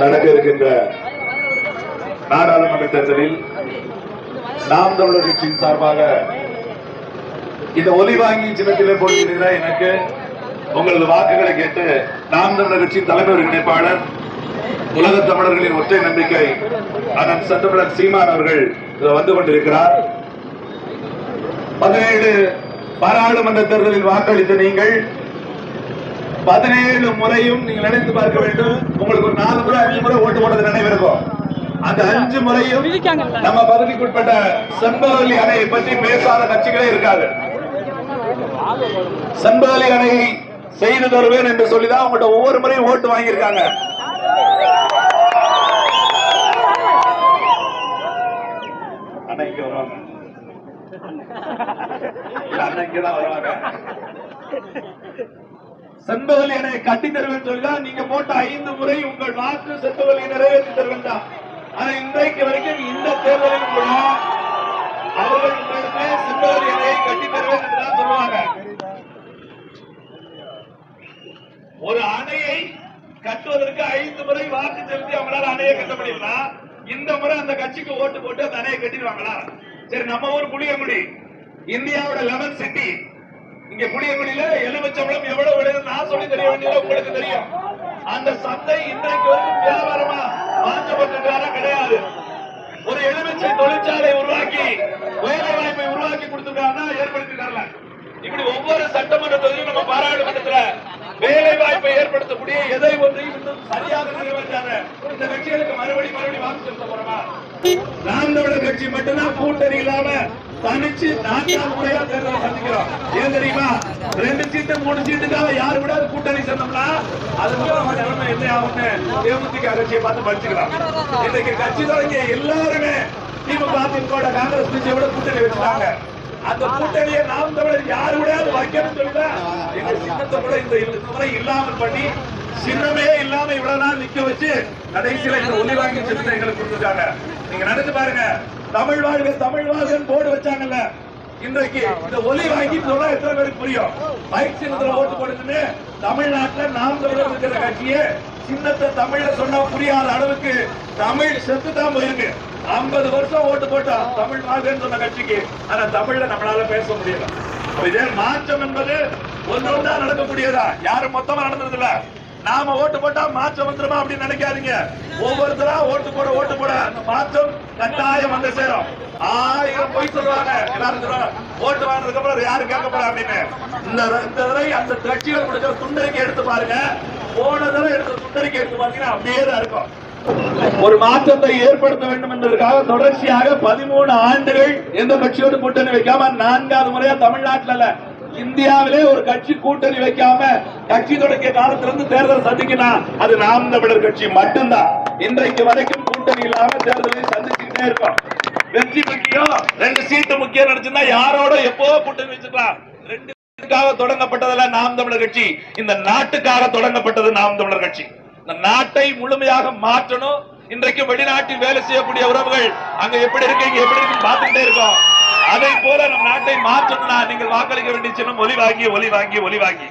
நடக்க இருக்கின்ற நாடாளுமன்ற தேர்தலில் நாம் தமிழர் கட்சியின் சார்பாக இந்த ஒலி வாங்கி சின்னத்திலே போட்டியிடுகிற எனக்கு உங்களது வாக்குகளை கேட்டு நாம் தமிழர் கட்சியின் தலைமை ஒருங்கிணைப்பாளர் உலக தமிழர்களின் ஒற்றை நம்பிக்கை அதன் சட்டமலர் சீமான் அவர்கள் வந்து கொண்டிருக்கிறார். பதினேழு பாராளுமன்ற தேர்தலில் வாக்களித்த நீங்கள் பதினேழு முறையும் நீங்கள் நினைத்து பார்க்க வேண்டும். உங்களுக்கு ஒரு நாலு முறை அஞ்சு முறை ஓட்டு போட்டது நினைவிருக்கும் அந்த அஞ்சு முறையும் நம்ம பகுதிக்குட்பட்ட செம்பவல்லி அணையை பற்றி பேசாத கட்சிகளே இருக்காது. செம்பவல்லி அணையை செய்து தருவேன் என்று சொல்லிதான் உங்கள்ட்ட ஒவ்வொரு முறையும் ஓட்டு வாங்கியிருக்காங்க. இங்க வருவாங்க. இங்கதான் வருவாங்க. செம்பவலி கட்டி தருவேன் சொல்லிதான் நீங்க போட்ட ஐந்து முறை உங்கள் வாக்கு செம்பவலி நிறைவேற்றி தருவேன் தான். ஆனா இன்றைக்கு வரைக்கும் இந்த தேர்தலில் கூட அவர்கள் உங்களிடமே செம்பவலி கட்டி தருவேன் என்றுதான் சொல்லுவாங்க. ஒரு அணையை கட்டுவதற்கு ஐந்து முறை வாக்கு செலுத்தி அவங்களால அணையை கட்ட முடியல இந்த முறை அந்த கட்சிக்கு ஓட்டு போட்டு அந்த அணையை கட்டிடுவாங்களா? சரி நம்ம ஊர் புளியங்குடி இந்தியாவோட லெவன் சிட்டி இங்க புளியங்குடியில எலுமிச்சம்பளம் எவ்வளவு விளையுது நான் சொல்லி தெரிய வேண்டியது உங்களுக்கு தெரியும். அந்த சந்தை இன்றைக்கு வரைக்கும் வியாபாரமா மாற்றப்பட்டிருக்காரா கிடையாது. ஒரு எலுமிச்சை தொழிற்சாலை உருவாக்கி வேலை வாய்ப்பை உருவாக்கி கொடுத்திருக்காருன்னா ஏற்படுத்திருக்காருல இப்படி ஒவ்வொரு சட்டமன்ற தொகுதியும் நம்ம பாராளுமன்றத்துல வேலை வாய்ப்பை ஏற்படுத்தக்கூடிய எதை ஒன்றையும் இன்னும் சரியாக நிறைவேற்றாத இந்த கட்சிகளுக்கு மறுபடி மறுபடி வாக்கு செலுத்த போறோமா? நாம் தமிழர் கட்சி மட்டும்தான் கூட்டணி இல்லாம தனிச்சு நான்காவது முறையா தேர்தலை சந்திக்கிறோம். ஏன் தெரியுமா? ரெண்டு சீட்டு மூணு சீட்டுக்காக யாரு கூட கூட்டணி சேர்ந்தோம்னா அது மூலம் நிலைமை என்ன ஆகும்னு தேமுதிக கட்சியை பார்த்து படிச்சுக்கலாம். இன்னைக்கு கட்சி தொடங்கிய எல்லாருமே திமுக அதிமுக காங்கிரஸ் கட்சியோட கூட்டணி வச்சுட்டாங்க. அந்த கூட்டணியை நாம் தமிழர் யாரு கூட வைக்கணும்னு சொல்லிதான் எங்க சின்னத்தை கூட இந்த முறை இல்லாமல் பண்ணி சின்னமே இல்லாம இவ்வளவு நாள் நிக்க வச்சு கடைசியில இந்த ஒளி வாங்கி சின்னத்தை எங்களுக்கு கொடுத்துருக்காங்க நீங்க நினைச்சு பாருங்க. தமிழ் வாழ்க தமிழ் வாழ்கன்னு போர்டு வச்சாங்கல்ல. இன்றைக்கு இந்த ஒலி வாங்கி சொன்னா எத்தனை பேருக்கு புரியும்? மைக் சின்னத்துல ஓட்டு போடுதுன்னு தமிழ்நாட்டுல நாம் தமிழர் இருக்கிற கட்சியே சின்னத்தை தமிழ்ல சொன்னா புரியாத அளவுக்கு தமிழ் செத்து தான் போயிருக்கு. ஐம்பது வருஷம் ஓட்டு போட்டோம் தமிழ் வாழ்கன்னு சொன்ன கட்சிக்கு ஆனா தமிழ்ல நம்மளால பேச முடியல. இதே மாற்றம் என்பது ஒன்று ஒன்றா நடக்கக்கூடியதா? யாரும் மொத்தமா நடந்தது இல்ல நாம ஓட்டு போட்டா மாற்றம் வந்துருமா அப்படின்னு நினைக்காதீங்க. ஒவ்வொருத்தரா ஓட்டு போட ஓட்டு போட அந்த மாற்றம் கட்டாயம் வந்து சேரும். ஆயிரம் போய் சொல்லுவாங்க. எல்லாரும் சொல்லுவாங்க ஓட்டு வாங்கினதுக்கு அப்புறம் யாரு கேட்க போறா? அப்படின்னு. இந்த இந்த தடவை அந்த கட்சிகள் கொடுக்கிற துண்டறிக்கை எடுத்து பாருங்க. போன தடவை எடுத்த துண்டறிக்கை எடுத்து பாத்தீங்கன்னா அப்படியே தான் இருக்கும். ஒரு மாற்றத்தை ஏற்படுத்த வேண்டும் என்பதற்காக தொடர்ச்சியாக பதிமூணு ஆண்டுகள் எந்த கட்சியோடு கூட்டணி வைக்காம நான்காவது முறையா தமிழ்நாட்டுல இந்தியாவிலே ஒரு கட்சி கூட்டணி வைக்காம கட்சி தொடங்கிய காலத்திலிருந்து தேர்தல் சந்திக்கினா அது நாம் தமிழர் கட்சி மட்டும்தான். இன்றைக்கு வரைக்கும் கூட்டணி இல்லாம தேர்தலை சந்திச்சுக்கிட்டே இருக்கோம். வெற்றி முக்கியம் ரெண்டு சீட்டு முக்கியம் நினைச்சிருந்தா யாரோட எப்போ கூட்டணி வச்சுக்கலாம் ரெண்டு தொடங்கப்பட்டதுல நாம் தமிழர் கட்சி. இந்த நாட்டுக்காக தொடங்கப்பட்டது நாம் தமிழர் கட்சி. இந்த நாட்டை முழுமையாக மாற்றணும். இன்றைக்கு வெளிநாட்டில் வேலை செய்யக்கூடிய உறவுகள் அங்க எப்படி இருக்கு இங்க எப்படி இருக்கு பார்த்துக்கிட்டே இருக்கோம். அதை போல நம் நாட்டை மாற்றணும்னா நீங்கள் வாக்களிக்க வேண்டிய சின்னம் ஒலி வாங்கி ஒலி வாங்கி வாங்கி.